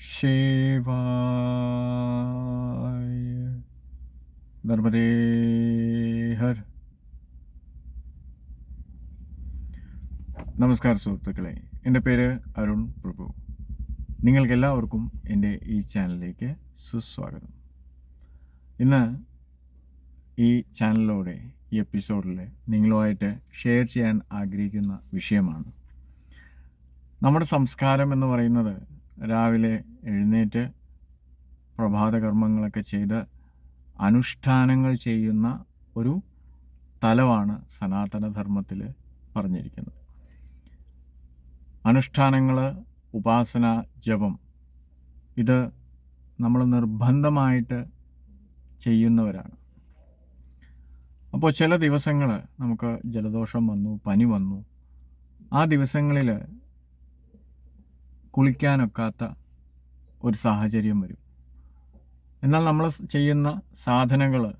ശിവായ നർമ്മദേ ഹർ. നമസ്കാരം സുഹൃത്തുക്കളെ എന്റെ പേര് അരുൺ പ്രഭു. നിങ്ങൾക്കെല്ലാവർക്കും എന്റെ ഈ ചാനലിലേക്ക് സുസ്വാഗതം. ഇന്ന് ഈ ചാനലിലൂടെ ഈ എപ്പിസോഡിൽ നിങ്ങളുമായിട്ട് ഷെയർ ചെയ്യാൻ ആഗ്രഹിക്കുന്ന വിഷയമാണ് നമ്മുടെ സംസ്കാരം എന്ന് പറയുന്നത് രാവിലെ എഴുന്നേറ്റ് പ്രഭാത കർമ്മങ്ങളൊക്കെ ചെയ്ത് അനുഷ്ഠാനങ്ങൾ ചെയ്യുന്ന ഒരു തലമാണ് സനാതനധർമ്മത്തിൽ പറഞ്ഞിരിക്കുന്നത്. അനുഷ്ഠാനങ്ങൾ ഉപാസന ജപം ഇത് നമ്മൾ നിർബന്ധമായിട്ട് ചെയ്യുന്നവരാണ്. അപ്പോൾ ചില ദിവസങ്ങൾ നമുക്ക് ജലദോഷം വന്നു പനി വന്നു. ആ ദിവസങ്ങളിൽ കുളിക്കാനൊക്കാത്ത ഒരു സാഹചര്യം വരും. എന്നാൽ നമ്മൾ ചെയ്യുന്ന സാധനങ്ങൾ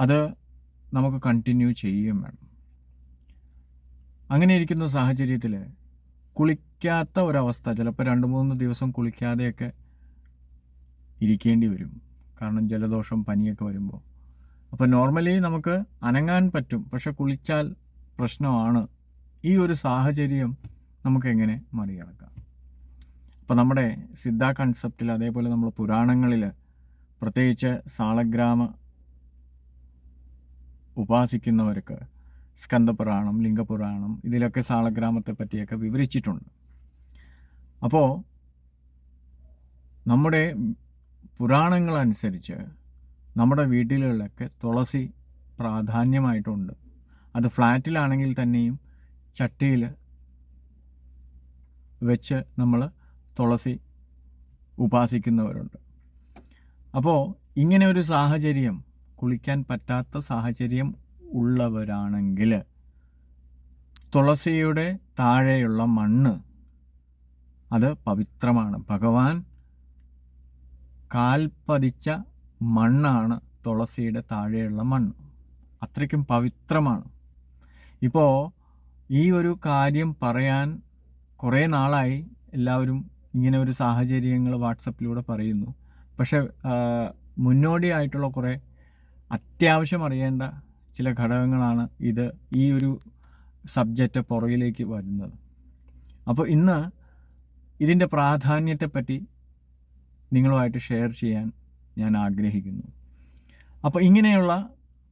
അത് നമുക്ക് കണ്ടിന്യൂ ചെയ്യുകയും വേണം. അങ്ങനെ ഇരിക്കുന്ന സാഹചര്യത്തിൽ കുളിക്കാത്ത ഒരവസ്ഥ ചിലപ്പോൾ രണ്ട് മൂന്ന് ദിവസം കുളിക്കാതെയൊക്കെ ഇരിക്കേണ്ടി വരും. കാരണം ജലദോഷം പനിയൊക്കെ വരുമ്പോൾ അപ്പോൾ നോർമലി നമുക്ക് അനങ്ങാൻ പറ്റും. പക്ഷെ കുളിച്ചാൽ പ്രശ്നമാണ്. ഈ ഒരു സാഹചര്യം നമുക്ക് എങ്ങനെ മറികടക്കാം? അപ്പോൾ നമ്മുടെ സിദ്ധ കൺസെപ്റ്റിൽ അതേപോലെ നമ്മൾ പുരാണങ്ങളിൽ പ്രത്യേകിച്ച് സാളഗ്രാമ ഉപാസിക്കുന്നവർക്ക് സ്കന്ദപുരാണം ലിംഗപുരാണം ഇതിലൊക്കെ സാളഗ്രാമത്തെ പറ്റിയൊക്കെ വിവരിച്ചിട്ടുണ്ട്. അപ്പോൾ നമ്മുടെ പുരാണങ്ങളനുസരിച്ച് നമ്മുടെ വീട്ടിലുകളിലൊക്കെ തുളസി പ്രാധാന്യമായിട്ടുണ്ട്. അത് ഫ്ലാറ്റിലാണെങ്കിൽ തന്നെയും ചട്ടിയിൽ വെച്ച് നമ്മൾ തുളസി ഉപാസിക്കുന്നവരുണ്ട്. അപ്പോൾ ഇങ്ങനെ ഒരു സാഹചര്യം കുളിക്കാൻ പറ്റാത്ത സാഹചര്യം ഉള്ളവരാണെങ്കിൽ തുളസിയുടെ താഴെയുള്ള മണ്ണ് അത് പവിത്രമാണ്. ഭഗവാൻ കാൽപ്പതിച്ച മണ്ണാണ് തുളസിയുടെ താഴെയുള്ള മണ്ണ്. അത്രയ്ക്കും പവിത്രമാണ്. ഇപ്പോൾ ഈ ഒരു കാര്യം പറയാൻ കുറേ നാളായി എല്ലാവരും ഇങ്ങനെ ഒരു സാഹചര്യങ്ങൾ വാട്സപ്പിലൂടെ പറയുന്നു. പക്ഷേ മുന്നോടിയായിട്ടുള്ള കുറേ അത്യാവശ്യം അറിയേണ്ട ചില ഘടകങ്ങളാണ് ഇത് ഈ ഒരു സബ്ജക്റ്റ് പുറകിലേക്ക് വരുന്നത്. അപ്പോൾ ഇന്ന് ഇതിന്റെ പ്രാധാന്യത്തെപ്പറ്റി നിങ്ങളുമായിട്ട് ഷെയർ ചെയ്യാൻ ഞാൻ ആഗ്രഹിക്കുന്നു. അപ്പോൾ ഇങ്ങനെയുള്ള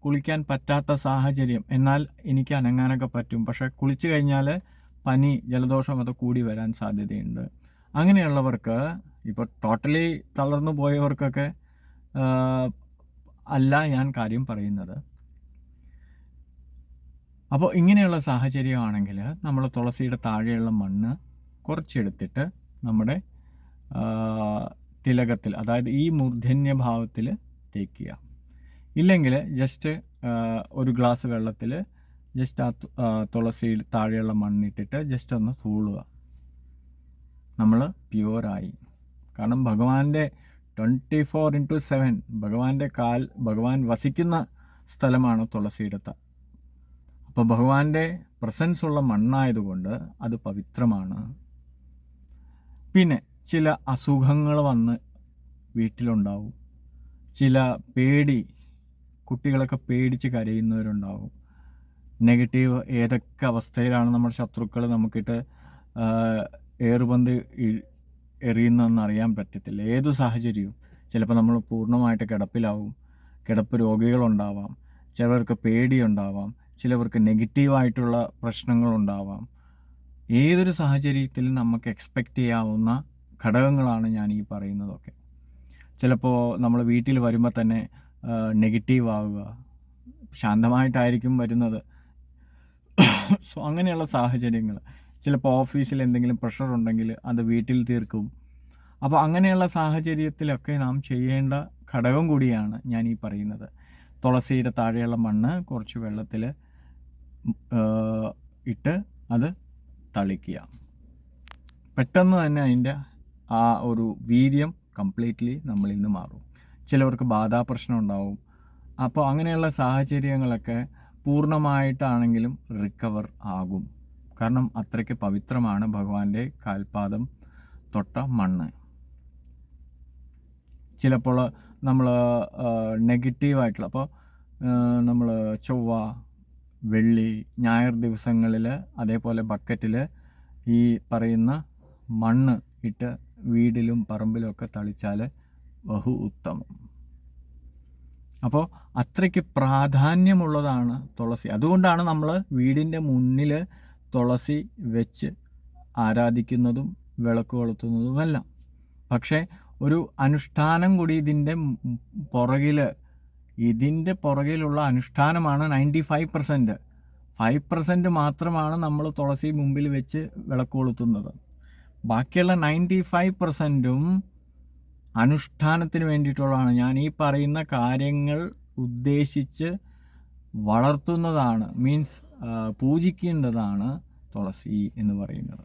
കുളിക്കാൻ പറ്റാത്ത സാഹചര്യം. എന്നാൽ എനിക്ക് അനങ്ങാനൊക്കെ പറ്റും. പക്ഷേ കുളിച്ചു കഴിഞ്ഞാൽ പനി ജലദോഷം അത് കൂടി വരാൻ സാധ്യതയുണ്ട്. അങ്ങനെയുള്ളവർക്ക് ഇപ്പോൾ ടോട്ടലി തളർന്നു പോയവർക്കൊക്കെ അല്ല ഞാൻ കാര്യം പറയുന്നത്. അപ്പോൾ ഇങ്ങനെയുള്ള സാഹചര്യമാണെങ്കിൽ നമ്മൾ തുളസിയുടെ താഴെയുള്ള മണ്ണ് കുറച്ചെടുത്തിട്ട് നമ്മുടെ തിലകത്തിൽ അതായത് ഈ മൂർധന്യ ഭാവത്തിൽ തേക്കുക. ഇല്ലെങ്കിൽ ജസ്റ്റ് ഒരു ഗ്ലാസ് വെള്ളത്തിൽ ജസ്റ്റ് ആ തുളസിയിൽ താഴെയുള്ള മണ്ണിട്ടിട്ട് ജസ്റ്റ് ഒന്ന് തൂളുക. നമ്മൾ പ്യുവറായി കാരണം ഭഗവാന്റെ ട്വന്റി ഫോർ ഇന്റു സെവൻ ഭഗവാന്റെ കാൽ ഭഗവാൻ വസിക്കുന്ന സ്ഥലമാണ് തുളസിയുടെ അപ്പോൾ ഭഗവാന്റെ പ്രസൻസ് ഉള്ള മണ്ണായതുകൊണ്ട് അത് പവിത്രമാണ്. പിന്നെ ചില അസുഖങ്ങൾ വന്ന് വീട്ടിലുണ്ടാവും. ചില പേടി കുട്ടികളൊക്കെ പേടിച്ച് കരയുന്നവരുണ്ടാവും. നെഗറ്റീവ് ഏതൊക്കെ അവസ്ഥയിലാണ് നമ്മുടെ ശത്രുക്കൾ നമുക്കിട്ട് ഏറുപന്ത് എറിയുന്നതെന്ന് അറിയാൻ പറ്റത്തില്ല. ഏത് സാഹചര്യവും. ചിലപ്പോൾ നമ്മൾ പൂർണമായിട്ട് കിടപ്പിലാവും. കിടപ്പ് രോഗികളുണ്ടാവാം. ചിലവർക്ക് പേടിയുണ്ടാവാം. ചിലവർക്ക് നെഗറ്റീവായിട്ടുള്ള പ്രശ്നങ്ങളുണ്ടാവാം. ഏതൊരു സാഹചര്യത്തിലും നമുക്ക് എക്സ്പെക്റ്റ് ചെയ്യാവുന്ന ഘടകങ്ങളാണ് ഞാൻ ഈ പറയുന്നതൊക്കെ. ചിലപ്പോൾ നമ്മൾ വീട്ടിൽ വരുമ്പോൾ തന്നെ നെഗറ്റീവ് ആവുക ശാന്തമായിട്ടായിരിക്കും വരുന്നത്. സോ അങ്ങനെയുള്ള സാഹചര്യങ്ങൾ ചിലപ്പോൾ ഓഫീസിൽ എന്തെങ്കിലും പ്രഷർ ഉണ്ടെങ്കിൽ അത് വീട്ടിൽ തീർക്കും. അപ്പോൾ അങ്ങനെയുള്ള സാഹചര്യത്തിലൊക്കെ നാം ചെയ്യേണ്ട ഘടകം കൂടിയാണ് ഞാൻ ഈ പറയുന്നത്. തുളസിയുടെ താഴെയുള്ള മണ്ണ് കുറച്ച് വെള്ളത്തിൽ ഇട്ട് അത് തളിക്കുക. പെട്ടെന്ന് തന്നെ അതിന്റെ ആ ഒരു വീര്യം കംപ്ലീറ്റ്ലി നമ്മളിൽ നിന്ന് മാറും. ചിലവർക്ക് ബാധാ പ്രശ്നം ഉണ്ടാവും അപ്പോൾ അങ്ങനെയുള്ള സാഹചര്യങ്ങളൊക്കെ പൂർണമായിട്ടാണെങ്കിലും റിക്കവർ ആകും. കാരണം അത്രയ്ക്ക് പവിത്രമാണ് ഭഗവാന്റെ കാൽപാദം തൊട്ട മണ്ണ്. ചിലപ്പോൾ നമ്മൾ നെഗറ്റീവായിട്ടുള്ള അപ്പോൾ നമ്മൾ ചൊവ്വ വെള്ളി ഞായർ ദിവസങ്ങളിൽ അതേപോലെ ബക്കറ്റിൽ ഈ പറയുന്ന മണ്ണ് ഇട്ട് വീടിലും പറമ്പിലും ഒക്കെ തളിച്ചാൽ ബഹു ഉത്തമം. അപ്പോൾ അത്രയ്ക്ക് പ്രാധാന്യമുള്ളതാണ് തുളസി. അതുകൊണ്ടാണ് നമ്മൾ വീടിന്റെ മുന്നിൽ തുളസി വെച്ച് ആരാധിക്കുന്നതും വിളക്ക് കൊളുത്തുന്നതുമെല്ലാം പക്ഷേ ഒരു അനുഷ്ഠാനം കൂടി ഇതിന്റെ പുറകിൽ ഇതിന്റെ പുറകിലുള്ള അനുഷ്ഠാനമാണ് ninety five percent. Five percent മാത്രമാണ് നമ്മൾ തുളസി മുമ്പിൽ വെച്ച് വിളക്ക് കൊളുത്തുന്നത്. ബാക്കിയുള്ള നയന്റി ഫൈവ് പെർസെന്റും അനുഷ്ഠാനത്തിന് വേണ്ടിയിട്ടുള്ളതാണ്. ഞാൻ ഈ പറയുന്ന കാര്യങ്ങൾ ഉദ്ദേശിച്ച് വളർത്തുന്നതാണ് മീൻസ് പൂജിക്കേണ്ടതാണ് തുളസി എന്ന് പറയുന്നത്.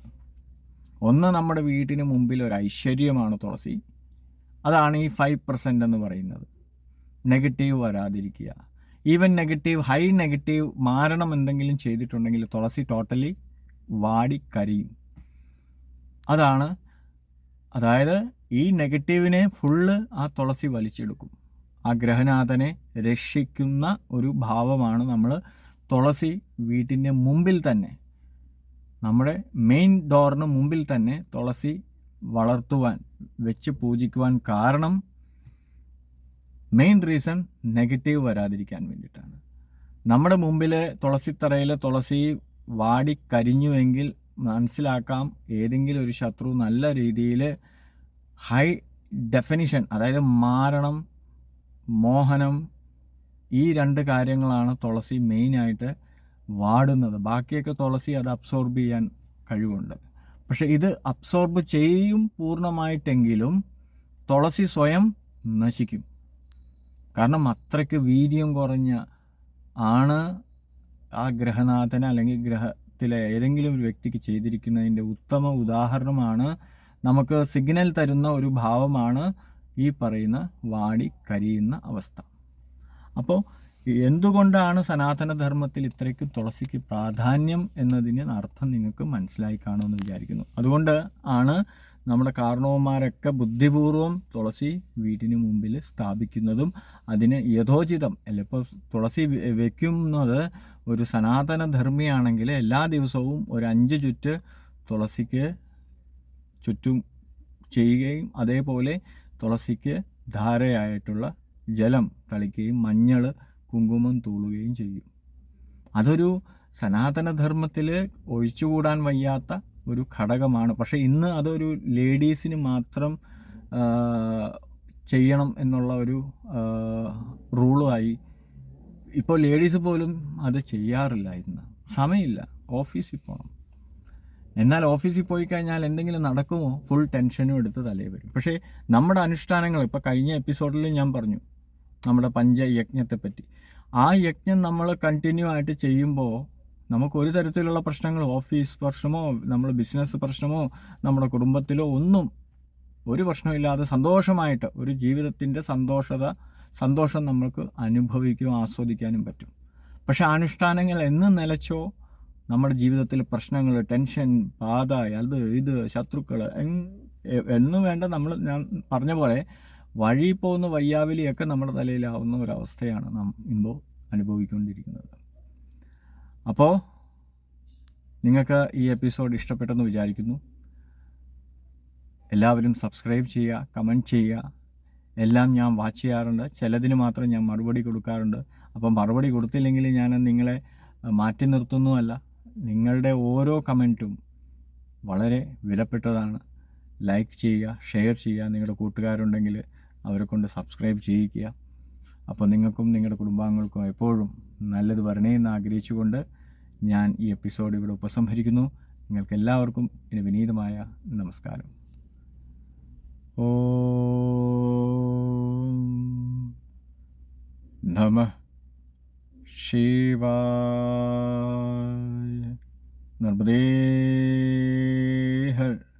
ഒന്ന് നമ്മുടെ വീട്ടിന് മുമ്പിൽ ഒരു ഐശ്വര്യമാണ് തുളസി. അതാണ് ഈ ഫൈവ് പെർസെന്റ് എന്ന് പറയുന്നത്. നെഗറ്റീവ് വരാതിരിക്കുക. ഈവൻ നെഗറ്റീവ് ഹൈ നെഗറ്റീവ് മാരണം എന്തെങ്കിലും ചെയ്തിട്ടുണ്ടെങ്കിൽ തുളസി ടോട്ടലി വാടിക്കരിയും. അതാണ് അതായത് ഈ നെഗറ്റീവിനെ ഫുള്ള് ആ തുളസി വലിച്ചെടുക്കും. ആ ഗ്രഹനാഥനെ രക്ഷിക്കുന്ന ഒരു ഭാവമാണ് നമ്മൾ തുളസി വീട്ടിന്റെ മുമ്പിൽ തന്നെ. നമ്മുടെ മെയിൻ ഡോറിന് മുമ്പിൽ തന്നെ തുളസി വളർത്തുവാൻ വെച്ച് പൂജിക്കുവാൻ കാരണം മെയിൻ റീസൺ നെഗറ്റീവ് വരാതിരിക്കാൻ വേണ്ടിയിട്ടാണ്. നമ്മുടെ മുമ്പിലെ തുളസിത്തറയിലെ തുളസി വാടി കരിഞ്ഞുവെങ്കിൽ മനസ്സിലാക്കാം. ഏതെങ്കിലും ഒരു ശത്രു നല്ല രീതിയിൽ ഹൈ ഡെഫിനിഷൻ അതായത് മാരണം മോഹനം ഈ രണ്ട് കാര്യങ്ങളാണ് തുളസി മെയിനായിട്ട് വാടുന്നത്. ബാക്കിയൊക്കെ തുളസി അത് അബ്സോർബ് ചെയ്യാൻ കഴിവുണ്ട്. പക്ഷെ ഇത് അബ്സോർബ് ചെയ്യും പൂർണമായിട്ടെങ്കിലും തുളസി സ്വയം നശിക്കും. കാരണം അത്രയ്ക്ക് വീര്യം കുറഞ്ഞ ആണ് ആ ഗ്രഹനാഥന അല്ലെങ്കിൽ ഗ്രഹത്തിലെ ഏതെങ്കിലും ഒരു വ്യക്തിക്ക് ചെയ്തിരിക്കുന്നതിന്റെ ഉത്തമ ഉദാഹരണമാണ് നമുക്ക് സിഗ്നൽ തരുന്ന ഒരു ഭാവമാണ് ഈ പറയുന്ന വാടി കരിയുന്ന അവസ്ഥ. അപ്പോൾ എന്തുകൊണ്ടാണ് സനാതനധർമ്മത്തിൽ ഇത്രയ്ക്ക് തുളസിക്ക് പ്രാധാന്യം എന്നതിന് അർത്ഥം നിങ്ങൾക്ക് മനസ്സിലായി കാണുമെന്ന് വിചാരിക്കുന്നു. അതുകൊണ്ട് ആണ് നമ്മുടെ കാരണവന്മാരൊക്കെ ബുദ്ധിപൂർവം തുളസി വീടിന് മുമ്പിൽ സ്ഥാപിക്കുന്നതും അതിന് യഥോചിതം അല്ല ഇപ്പോൾ തുളസി വെക്കുന്നത് ഒരു സനാതന ധർമ്മിയാണെങ്കിൽ എല്ലാ ദിവസവും ഒരു അഞ്ച് ചുറ്റ് തുളസിക്ക് ചുറ്റും ചെയ്യുകയും അതേപോലെ തുളസിക്ക് ധാരയായിട്ടുള്ള ജലം തളിക്കുകയും മഞ്ഞൾ കുങ്കുമം തൂളുകയും ചെയ്യും. അതൊരു സനാതനധർമ്മത്തിൽ ഒഴിച്ചുകൂടാൻ വയ്യാത്ത ഒരു ഘടകമാണ്. പക്ഷേ ഇന്ന് അതൊരു ലേഡീസിന് മാത്രം ചെയ്യണം എന്നുള്ള ഒരു റൂളുമായി ഇപ്പോൾ ലേഡീസ് പോലും അത് ചെയ്യാറില്ല ഇന്ന്. സമയമില്ല. ഓഫീസിൽ പോകണം എന്നാൽ ഓഫീസിൽ പോയി കഴിഞ്ഞാൽ എന്തെങ്കിലും നടക്കുമോ? ഫുൾ ടെൻഷനും എടുത്ത് തലേ വരും. പക്ഷേ നമ്മുടെ അനുഷ്ഠാനങ്ങൾ ഇപ്പോൾ കഴിഞ്ഞ എപ്പിസോഡിൽ ഞാൻ പറഞ്ഞു നമ്മുടെ പഞ്ചയജ്ഞത്തെപ്പറ്റി. ആ യജ്ഞം നമ്മൾ കണ്ടിന്യൂ ആയിട്ട് ചെയ്യുമ്പോൾ നമുക്ക് ഒരു തരത്തിലുള്ള പ്രശ്നങ്ങൾ ഓഫീസ് പ്രശ്നമോ നമ്മൾ ബിസിനസ് പ്രശ്നമോ നമ്മുടെ കുടുംബത്തിലോ ഒന്നും ഒരു പ്രശ്നമില്ലാതെ സന്തോഷമായിട്ട് ഒരു ജീവിതത്തിന്റെ സന്തോഷത സന്തോഷം നമ്മൾക്ക് അനുഭവിക്കുകയും ആസ്വദിക്കാനും പറ്റും. പക്ഷേ അനുഷ്ഠാനങ്ങൾ എന്ന് നിലച്ചോ നമ്മുടെ ജീവിതത്തിൽ പ്രശ്നങ്ങൾ ടെൻഷൻ ബാധ അത് ഇത് ശത്രുക്കൾ എന്ന് വേണ്ട നമ്മൾ ഞാൻ പറഞ്ഞ പോലെ വഴി പോകുന്ന വയ്യാവലിയൊക്കെ നമ്മുടെ തലയിലാവുന്ന ഒരവസ്ഥയാണ് നാം ഇപ്പോൾ അനുഭവിക്കൊണ്ടിരിക്കുന്നത്. അപ്പോൾ നിങ്ങൾക്ക് ഈ എപ്പിസോഡ് ഇഷ്ടപ്പെട്ടെന്ന് വിചാരിക്കുന്നു. എല്ലാവരും സബ്സ്ക്രൈബ് ചെയ്യുക കമന്റ് ചെയ്യുക എല്ലാം ഞാൻ വാച്ച് ചെയ്യാറുണ്ട്. ചിലതിന് മാത്രം ഞാൻ മറുപടി കൊടുക്കാറുണ്ട്. അപ്പം മറുപടി കൊടുത്തില്ലെങ്കിൽ ഞാൻ നിങ്ങളെ മാറ്റി നിർത്തുന്നുമല്ല നിങ്ങളുടെ ഓരോ കമന്റും വളരെ വിലപ്പെട്ടതാണ്. ലൈക്ക് ചെയ്യുക ഷെയർ ചെയ്യുക. നിങ്ങളുടെ കൂട്ടുകാരുണ്ടെങ്കിൽ അവരെ കൊണ്ട് സബ്സ്ക്രൈബ് ചെയ്യിക്കുക. അപ്പോൾ നിങ്ങൾക്കും നിങ്ങളുടെ കുടുംബാംഗങ്ങൾക്കും എപ്പോഴും നല്ലത് വരണേ എന്ന് ആഗ്രഹിച്ചുകൊണ്ട് ഞാൻ ഈ എപ്പിസോഡ് ഇവിടെ ഉപസംഹരിക്കുന്നു. നിങ്ങൾക്ക് എല്ലാവർക്കും ഇനി വിനീതമായ നമസ്കാരം. ഓ नमः शिवाय। नर्मदे हर